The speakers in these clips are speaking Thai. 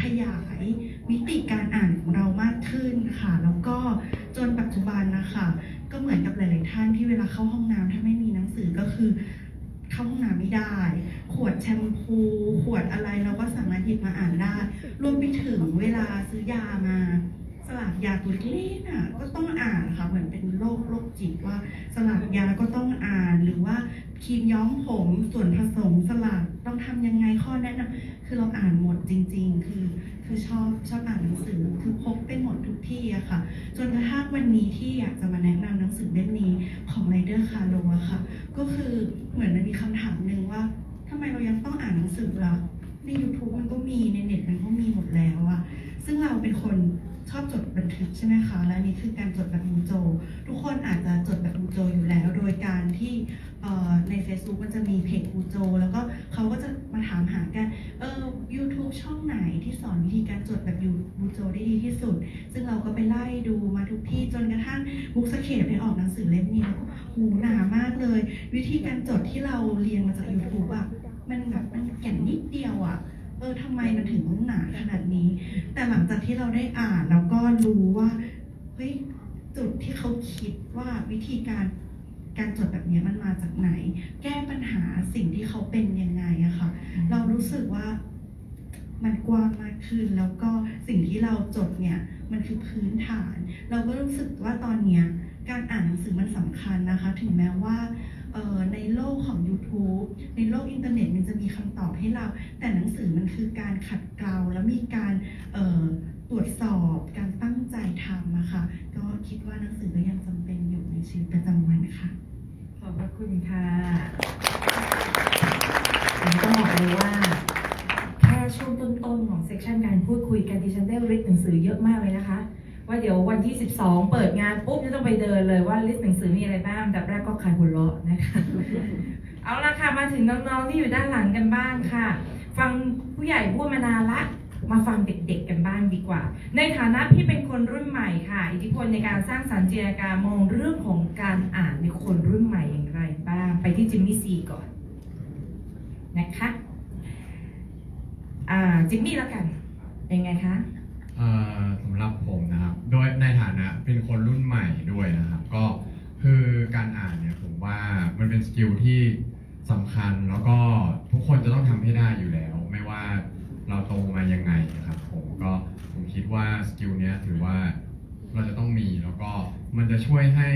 ขยายมิติการอ่านของเรามากขึ้นค่ะ แล้วก็จนปัจจุบันนะคะ ก็เหมือนกับหลาย ๆ ท่านที่เวลาเข้าห้องน้ำถ้าไม่มีหนังสือก็คือ เข้าห้องน้ำไม่ได้ ขวดแชมพู ขวดอะไรเราก็สามารถหยิบมาอ่านได้ รวมไปถึงเวลาซื้อยามาสลับยาตัวเล็กๆอะก็ต้องอ่านค่ะเหมือนเป็นโรคโรคจิตว่าสลับยาก็ต้องอ่านหรือว่า ครีมย้อมผมส่วนผสมสลับต้องทำยังไงข้อแนะนำคือเราอ่านหมดจริง ๆ คือคือชอบชอบอ่านหนังสือคือพกไปหมดทุกที่อะค่ะ จนกระทั่งวันนี้ที่อยากจะมาแนะนำหนังสือเล่มนี้ของไรเดอร์คาร์โลอะค่ะ ก็คือเหมือนมันมีคำถามหนึ่งว่าทำไมเรายังต้องอ่านหนังสือล่ะใน YouTube มันก็มีในเน็ตมันก็มีหมดแล้วอะซึ่งเราเป็นคนชอบจดบันทึกใช่ไหมคะ และนนี่คือการจดแบบมูโจ การจดที่เราเรียนมาจาก YouTube อะมันแบบมันแก่นนิดเดียวอะเออทำไมมันถึงหนาขนาดนี้ แต่หลังจากที่เราได้อ่านแล้วก็รู้ว่าเฮ้ยจุดที่เขาคิดว่าวิธีการการจดแบบนี้มันมาจากไหน แก้ปัญหาสิ่งที่เขาเป็นยังไงอะค่ะ เรารู้สึกว่ามันกว้างมากขึ้นแล้วก็สิ่งที่เราจดเนี่ยมันคือพื้นฐาน เราก็รู้สึกว่าตอนเนี้ยการอ่านหนังสือมันสำคัญนะคะ ถึงแม้ว่า ในโลกของ YouTube ในโลกอินเทอร์เน็ตมันจะมีคำตอบให้เรา แต่หนังสือมันคือการขัดเกลาแล้วมีการเอ่อตรวจสอบการตั้งใจทำอะค่ะก็คิดว่าหนังสือก็ยังจำเป็นอยู่ในชีวิตประจำวันค่ะ ขอบพระคุณค่ะผมต้องบอกเลยว่า แค่ช่วงต้นๆของเซสชันการพูดคุยกันดิฉันได้ริสหนังสือเยอะมากเลยนะคะ ว่าเดี๋ยววันที่ 12 เปิดงานปุ๊บจะต้องไปเดินเลยว่าลิสต์หนังสือมีอะไรบ้างอันดับแรกก็ขายหัวเราะนะคะเอาละค่ะมาถึงน้องๆที่อยู่ด้านหลังกันบ้างค่ะ ฟังผู้ใหญ่พูดมานานละมาฟังเด็กๆกันบ้างดีกว่า ในฐานะที่เป็นคนรุ่นใหม่ค่ะ อิทธิพลในการสร้างสรรค์จินตนาการมองเรื่องของการอ่านในคนรุ่นใหม่อย่างไรบ้าง ไปที่จิมมี่ซีก่อนนะคะอ่าจิมมี่แล้วกัน เป็นไงคะ เป็นคนรุ่นใหม่ด้วยนะครับ ก็คือการอ่านเนี่ยผมว่ามันเป็นสกิลที่สำคัญแล้วก็ทุกคนจะต้องทำให้ได้อยู่แล้ว ไม่ว่าเราโตมายังไงนะครับผมก็ผมคิดว่าสกิลเนี้ยถือว่าเราจะต้องมีแล้วก็มันจะช่วยให้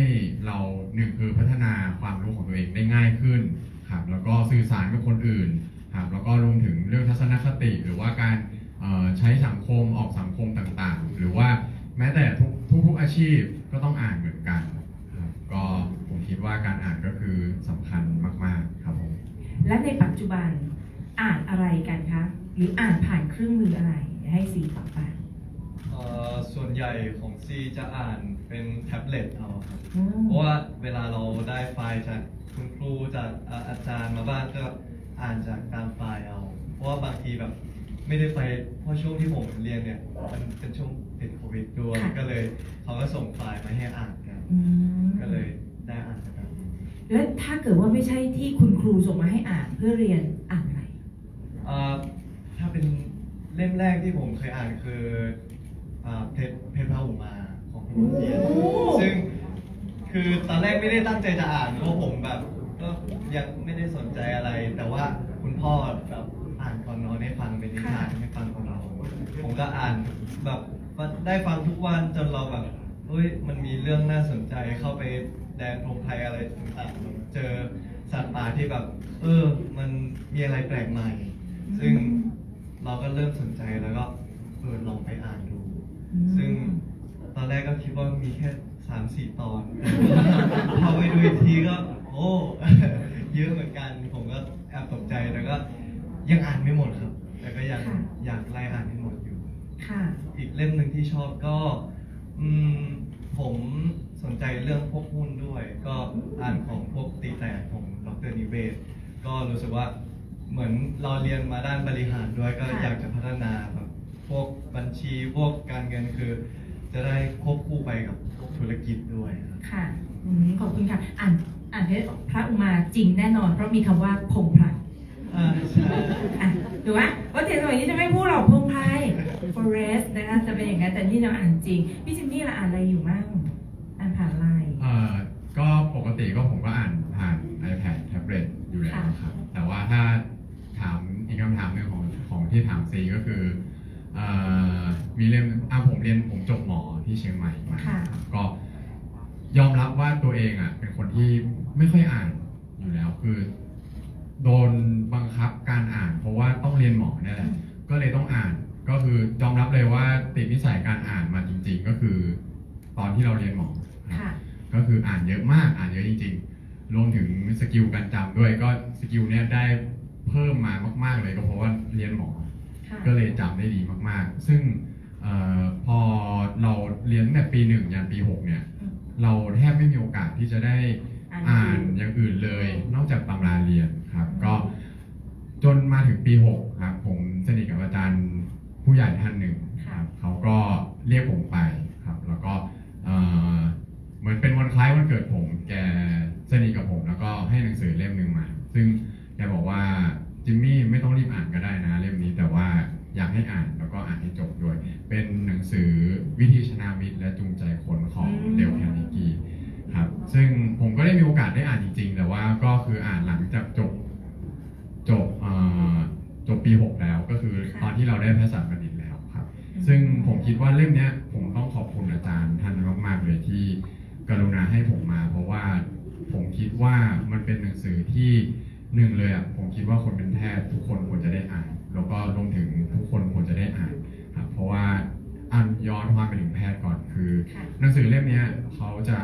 เราหนึ่งคือพัฒนาความรู้ของตัวเองได้ง่ายขึ้นครับแล้วก็สื่อสารกับคนอื่นครับแล้วก็รวมถึงเรื่องทัศนคติหรือว่าการใช้สังคมออกสังคมต่างๆ หรือว่า แม้แต่ทุกทุกๆอาชีพก็ต้องอ่านเหมือนกันครับก็ผมคิดว่าการอ่านก็คือสำคัญมาก ๆ ครับผมและในปัจจุบันอ่านอะไรกันคะหรืออ่านผ่านเครื่องมืออะไรเดี๋ยวให้ซีตอบไปเอ่อส่วนใหญ่ของซีจะอ่านเป็นแท็บเล็ตเอาครับอืมเพราะว่าเวลาเราได้ไฟล์จากคุณครูจากอ่าอาจารย์มาบ้างก็อ่านจากตามไฟล์เอา เพราะว่าบางทีแบบ ไม่ได้ไปเพราะช่วงที่ผมเรียนเนี่ยมันเป็นช่วงติดโควิดด้วยค่ะ ก็เลยเขาก็ส่งไฟล์มาให้อ่านกัน อืมก็เลยได้อ่านจากกันแล้วถ้าเกิดว่าไม่ใช่ที่คุณครูส่งมาให้อ่านเพื่อเรียนอ่านอะไรเอ่อถ้าเป็นเล่มแรกที่ผมเคยอ่านคืออ่าเพชรเพชรพระอุมาของคุณเทียนโอ้ ซึ่งคือตอนแรกไม่ได้ตั้งใจจะอ่านเพราะผมแบบก็ยังไม่ได้สนใจอะไร แต่ว่าคุณพ่อแบบอ่านก่อนนอนให้ฟังเป็ นิทานให้ฟังก่อนนอนผมก็อ่านแบบได้ฟังทุกวันจนเราแบบเฮ้ยมันมีเรื่องน่าสนใจเข้าไปแดนพงไพรอะไรต่างๆเจอสัตว์ป่าที่แบบ เออ มันมีอะไรแปลกใหม่ ซึ่งเราก็เริ่มสนใจแล้วก็เออลองไปอ่านดู ซึ่งตอนแรกก็คิดว่ามีแค่สามสี่ตอน พอไปดูอีกทีก็ โอ้ เยอะเหมือนกัน ผมก็แอบตกใจแล้วก็ยังอ่านไม่หมดครับ ล่มหนึ่งที่ชอบก็อืมผมสนใจเรื่องพวกหุ้นด้วย ก็อ่านของพวกตีแตกของดรนิเวศ ก็รู้สึกว่าเหมือนเราเรียนมาด้านบริหารด้วยก็ค่ะอยากจะพัฒนาแบบพวกบัญชีพวกการเงินคือ จะได้ควบคู่ไปกับธุรกิจด้วยครับ ค่ะอืมขอบคุณค่ะ อ่านอ่านเพชรพระอุมาจริงแน่นอน เพราะมีคำว่าพงไพรอ่าใช่อะถูกไหมว่าเด็กสมัยนี้จะไม่พูดหรอกพงไพร น่าจะเป็นอย่างนั้นแต่นี่เราอ่านจริง พี่จิมมี่เราอ่านอะไรอยู่มั่งอ่านผ่านไลน์ เอ่อก็ปกติก็ผมก็อ่านผ่าน iPad แท็บเล็ตอยู่แล้วครับ แต่ว่าถ้าถามอีกคำถามหนึ่งของของที่ถามซีก็คือเอ่อมีเล่มอะผมเรียนผมจบหมอที่เชียงใหม่มาค่ะ ครับก็ยอมรับว่าตัวเองอะเป็นคนที่ไม่ค่อยอ่านอยู่แล้วคือ โดนบังคับการอ่าน เพราะว่าต้องเรียนหมอเนี่ยแหละ ก็เลยต้องอ่าน ก็คือยอมรับเลยว่าติดนิสัยการอ่านมาจริง ๆ ก็คือตอนที่เราเรียนหมอครับค่ะ ก็คืออ่านเยอะมากอ่านเยอะจริง ๆ รวมถึงสกิลการจำด้วยก็สกิลเนี้ยได้เพิ่มมามาก ๆเลยก็เพราะว่าเรียนหมอ ค่ะ ก็เลยจำได้ดีมากๆ ซึ่งเออพอเราเรียนตั้งแต่ปีหนึ่งยันปีหกเนี่ย อืม เราแทบไม่มีโอกาสที่จะได้อ่านอ่านอย่างอื่นเลย นอกจากตำราเรียนครับ ก็จนมาถึงปีหกครับ ผมสนิทกับอาจารย์ ผู้ใหญ่ท่านหนึ่ง ว่าเล่มเนี้ผมต้องขอบคุณอาจารย์ท่านมากๆเลยที่กรุณาให้ผมมา เพราะว่าผมคิดว่ามันเป็นหนังสือที่หนึ่งเลยอะผมคิดว่าคนเป็นแพทย์ทุกคนควรจะได้อ่าน แล้วก็รวมถึงทุกคนควรจะได้อ่านครับเพราะว่าอันย้อนความไปถึงแพทย์ก่อนคือ หนังสือเล่มนี้เขาจะ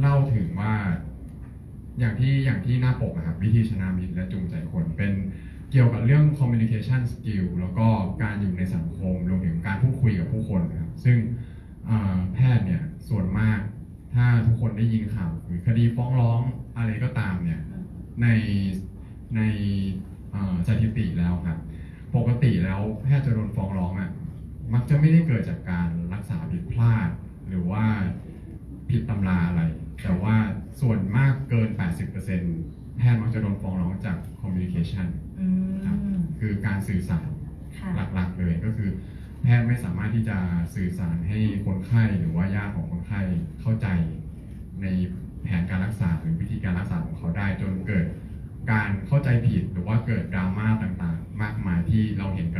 เล่าถึงว่า อย่างที่อย่างที่หน้าปกนะครับวิธีชนะมิตรและจูงใจคนเป็น เกี่ยวกับเรื่อง communication skill แล้วก็การอยู่ในสังคมรวมถึงการพูดคุยกับผู้คนนะครับ ซึ่งแพทย์เนี่ยส่วนมากถ้าทุกคนได้ยินข่าวหรือคดีฟ้องร้องอะไรก็ตามเนี่ยในในสถิติแล้วครับ ปกติแล้วแพทย์จะโดนฟ้องร้องอะมักจะไม่ได้เกิดจากการรักษาผิดพลาด หรือว่าผิดตำราอะไร แต่ว่าส่วนมากเกิน 80% แพทย์มักจะโดนฟ้องร้องจาก communication อืครับมคือการสื่อสารค่ะหลักๆเลยก็คือ แพทย์ไม่สามารถที่จะสื่อสารให้คนไข้หรือว่าญาติของคนไข้เข้าใจ ในแผนการรักษาหรือวิธีการรักษาของเขาได้จนเกิด การเข้าใจผิดหรือว่าเกิดดราม่าต่างๆ มากมายที่เราเห็นกัน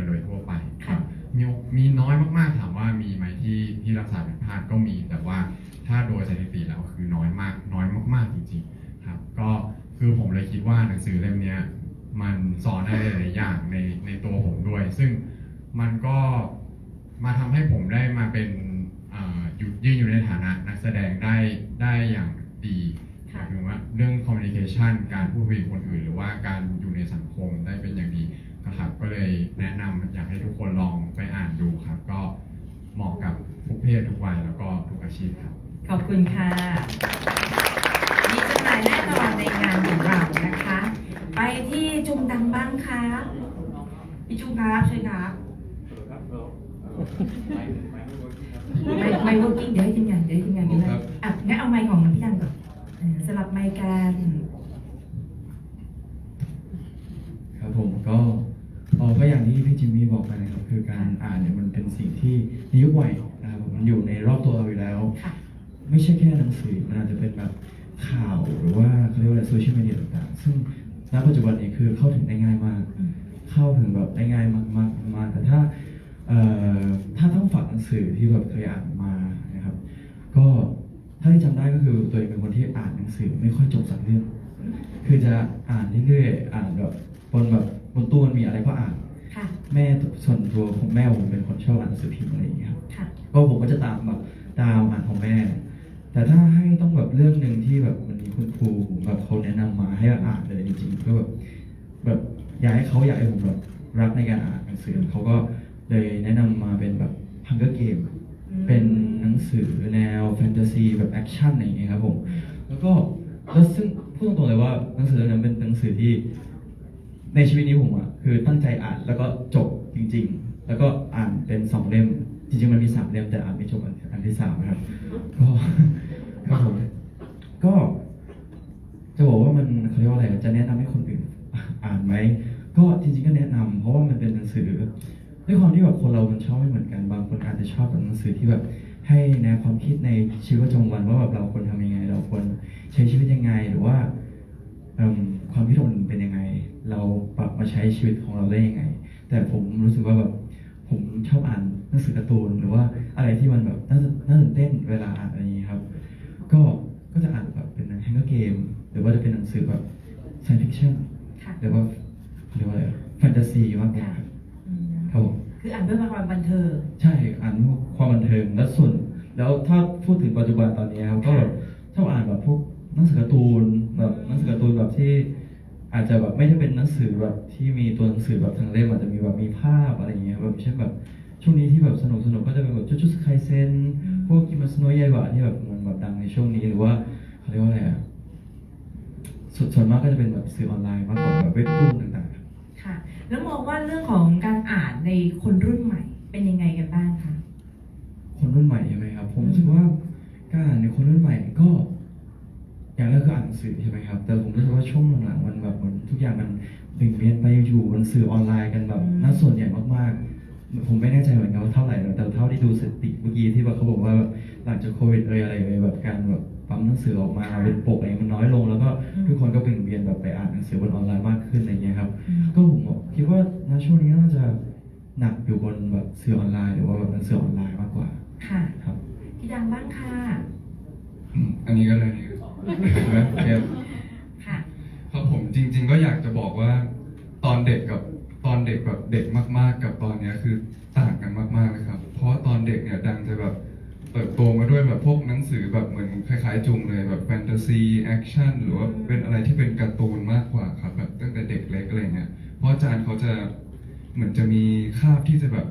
มันสอนได้หลายๆอย่างในในตัวผมด้วย ซึ่งมันก็มาทำให้ผมได้มาเป็นเอ่ออยู่ยืนอยู่ในฐานะนักแสดงได้ได้อย่างดีหค่ะมายถึงว่าเรื่อง communication การพูดคุยกับคนอื่น หรือว่าการอยู่ในสังคมได้เป็นอย่างดีนะครับ ก็เลยแนะนำอยากให้ทุกคนลองไปอ่านดูครับ ก็เหมาะกับทุกเพศทุกวัยแล้วก็ทุกอาชีพครับ ขอบคุณค่ะ พี่จุงครับเชิญครับไม่ไม่เวิร์กิ้งเดี๋ยวให้ทีมงานเดี๋ยวให้ทีมงานดูให้อะงั้นเอาไมค์ของพี่ดังก่อนสลับไมค์กันครับผมก็เอ่อก็อย่างที่พี่จิมมี่บอกไปนะครับคือการอ่านเนี่ยมันเป็นสิ่งที่ในยุคใหม่นะครับมันอยู่ในรอบตัวเราอยู่แล้ว ไม่ใช่แค่หนังสือมันอาจจะเป็นแบบข่าวหรือว่าเขาเรียกว่าโซเชียลมีเดียต่างๆ ซึ่งณปัจจุบันนี้คือเข้าถึงได้ง่ายมาก เข้าถึงแบบได้ง่ายมากมากมากแต่ถ้าเอ่อถ้าต้องฝากหนังสือที่แบบเคยอ่านมานะครับ ก็ถ้าที่จำได้ก็คือตัวเองเป็นคนที่อ่านหนังสือไม่ค่อยจบสักเรื่อง คือจะอ่านเรื่อยๆอ่านแบบบนแบบบนตู้มันมีอะไรก็อ่าน ค่ะ แม่ส่วนตัวของแม่ผมเป็นคนชอบอ่านหนังสือพิมพ์อะไรอย่างเงี้ยครับค่ะ ก็ผมก็จะตามแบบตามอ่านของแม่ แต่ถ้าให้ต้องแบบเรื่องหนึ่งที่แบบมันมีคุณครูแบบเขาแนะนำมาให้อ่านเลยจริงๆก็แบบแบบ อยากให้เขาอยากให้ผมแบบรักในการอ่านหนังสือเขาก็เลยแนะนำมาเป็นแบบ Hunger Game เป็นหนังสือแนวแฟนตาซีแบบแอคชั่นอะไรอย่างเงี้ยครับผมแล้วก็แล้วซึ่งพูดตรงๆเลยว่าหนังสือเล่มนั้นเป็นหนังสือที่ ในชีวิตนี้ผมอะคือตั้งใจอ่านแล้วก็จบจริง ๆ แล้วก็อ่านเป็นสองเล่ม สือด้วยความที่แบบคนเรามันชอบไม่เหมือนกันบางคนอาจจะชอบแบบหนังสือที่แบบให้แนวความคิดในชีวิตประจำวันว่าแบบเราควรทำยังไง เราควรใช้ชีวิตยังไงหรือว่าเอิ่มความคิดของคนอื่นเป็นยังไง เราปรับมาใช้ชีวิตของเราได้ยังไง แต่ผมรู้สึกว่าแบบผมชอบอ่านหนังสือการ์ตูนหรือว่าอะไรที่มันแบบน่าน่าตื่นเต้นเวลาอ่านอะไรอย่างนี้ครับ ก็ก็จะอ่านแบบเป็นแฮงเกอร์เกมหรือว่าจะเป็นหนังสือแบบ science fiction ค่ะหรือว่าเรียกว่าอะไรแฟนตาซีมากกว่า ครับอืมครับผมคืออ่านเพื่อความบันเทิง ใช่อ่านพวกความบันเทิงและส่วน แล้วถ้าพูดถึงปัจจุบันตอนนี้ครับก็แบบชอบอ่านแบบพวกหนังสือการ์ตูนแบบหนังสือการ์ตูนแบบที่ อาจจะแบบไม่ได้เป็นหนังสือแบบที่มีตัวหนังสือแบบทางเล่มอาจจะมีแบบมีภาพอะไรอย่างเงี้ยแบบเช่นแบบช่วงนี้ที่แบบสนุกสนุกก็จะเป็นแบบจุจุสไคเซนพวกกิมัสโนะยายบะที่แบบมันแบบดังในช่วงนี้หรือว่าเขาเรียกว่าอะไรอะส่วนส่วนมากก็จะเป็นแบบสื่อออนไลน์มากกว่าแบบเว็บตูนต่างๆค่ะ แล้วมองว่าเรื่องของการอ่านในคนรุ่นใหม่ เป็นยังไงกันบ้างคะคนรุ่นใหม่ใช่ไหมครับ ผมรู้สึกว่าการอ่านในคนรุ่นใหม่ก็ อย่างแรกคืออ่านหนังสือใช่ไหมครับ แต่ผมรู้สึกว่าช่วงหลังๆมันแบบมันทุกอย่างมันเบี่ยงเบนไปอยู่บนสื่อออนไลน์กันแบบน่าส่วนใหญ่มากๆผมไม่แน่ใจเหมือนกันว่าเท่าไหร่นะแต่เท่าที่ดูสถิติเมื่อกี้ที่ว่าเขาบอกว่าหลังจากโควิดเอยอะไรเอยแบบการแบบ ปั๊มหนังสือออกมาเป็นปกอะไรมันน้อยลง แล้วก็ทุกคนก็เบี่ยงเบนแบบไปอ่านหนังสือบนออนไลน์มากขึ้นอะไรเงี้ยครับ ก็ผมคิดว่าณช่วงนี้น่าจะหนักอยู่บนแบบสื่อออนไลน์หรือว่าแบบหนังสือออนไลน์มากกว่าค่ะครับพี่ดังบ้างค่ะอืมอันนี้ก็เลยนี่ใช่ไหมเครับค่ะครับผมจริง ๆ ก็อยากจะบอกว่าตอนเด็กกับตอนเด็กแบบเด็กมาก ๆ กับตอนเนี้ยคือต่างกันมากๆเลยครับ เพราะว่าตอนเด็กเนี่ยดังจะแบบ เติบโตมาด้วยแบบพวกหนังสือแบบเหมือนคล้ายๆจุงเลยแบบแฟนตาซีแอคชั่นหรือว่าเป็นอะไรที่เป็นการ์ตูนมากกว่าครับแบบตั้งแต่เด็กเล็กอะไรเงี้ยเพราะอาจารย์เขาจะเหมือนจะมีคาบที่จะแบบ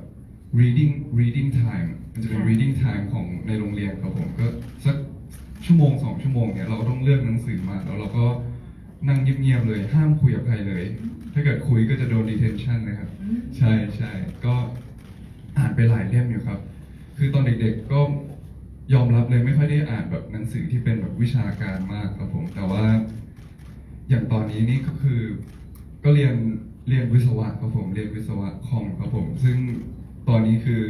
reading reading time มันจะเป็นค่ะ reading time ของในโรงเรียนครับผมก็สักชั่วโมงสองชั่วโมงเนี่ยเราก็ต้องเลือกหนังสือมาแล้วเราก็นั่งเงียบๆเลยห้ามคุยกับใครเลย ถ้าเกิดคุยก็จะโดน detention นะครับอืมใช่ใช่ก็อ่านไปหลายเล่มอยู่ครับ คือตอนเด็กๆก็ ยอมรับเลยไม่ค่อยได้อ่านแบบหนังสือที่เป็นแบบวิชาการมากครับผมแต่ว่า อย่างตอนนี้นี่ก็คือ ก็เรียนเรียนวิศวะครับผมเรียนวิศวะคอมครับผม ซึ่งตอนนี้คือ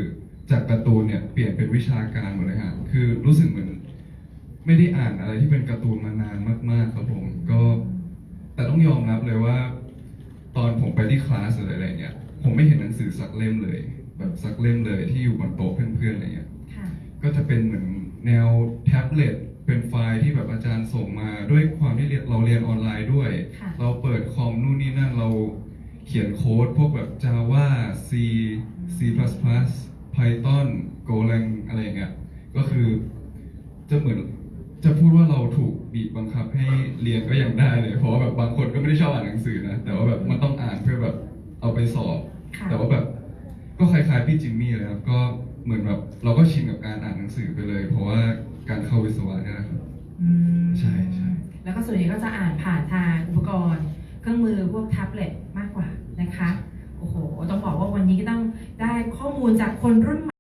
จากการ์ตูนเนี่ยเปลี่ยนเป็นวิชาการหมดเลยฮะคือรู้สึกเหมือน ไม่ได้อ่านอะไรที่เป็นการ์ตูนมานานมาก ๆ ครับผม ก็แต่ต้องยอมรับเลยว่า ตอนผมไปที่คลาสออะไรเงี้ยผมไม่เห็นหนังสือสักเล่มเลย แบบสักเล่มเลยที่อยู่บนโต๊ะเพื่อนๆอะไรเงี้ย ก็จะเป็นเหมือนแนวแท็บเล็ตเป็นไฟล์ที่แบบอาจารย์ส่งมาด้วยความที่เรียนเราเรียนออนไลน์ด้วย ค่ะ เราเปิดคอมนู่นนี่นั่นเราเขียนโค้ดพวกแบบ Java C C++ Python Golang อะไรอย่างเงี้ยก็คือจะเหมือนจะพูดว่าเราถูกบีบบังคับให้เรียนก็ยังได้เลย เพราะว่าแบบบางคนก็ไม่ได้ชอบอ่านหนังสือนะ แต่ว่าแบบมันต้องอ่านเพื่อแบบเอาไปสอบ ค่ะ แต่ว่าแบบก็คล้ายๆพี่จิมมี่เลยครับ ก็ เหมือนแบบเราก็ชินกับการอ่านหนังสือไปเลย เพราะว่าการเข้าวิศวะเนี่ยนะครับ อืมใช่ใช่ แล้วก็ส่วนใหญ่ก็จะอ่านผ่านทางอุปกรณ์ เครื่องมือพวกแท็บเล็ตมากกว่านะคะ โอ้โห ต้องบอกว่าวันนี้ก็ต้องได้ข้อมูลจากคนรุ่นใหม่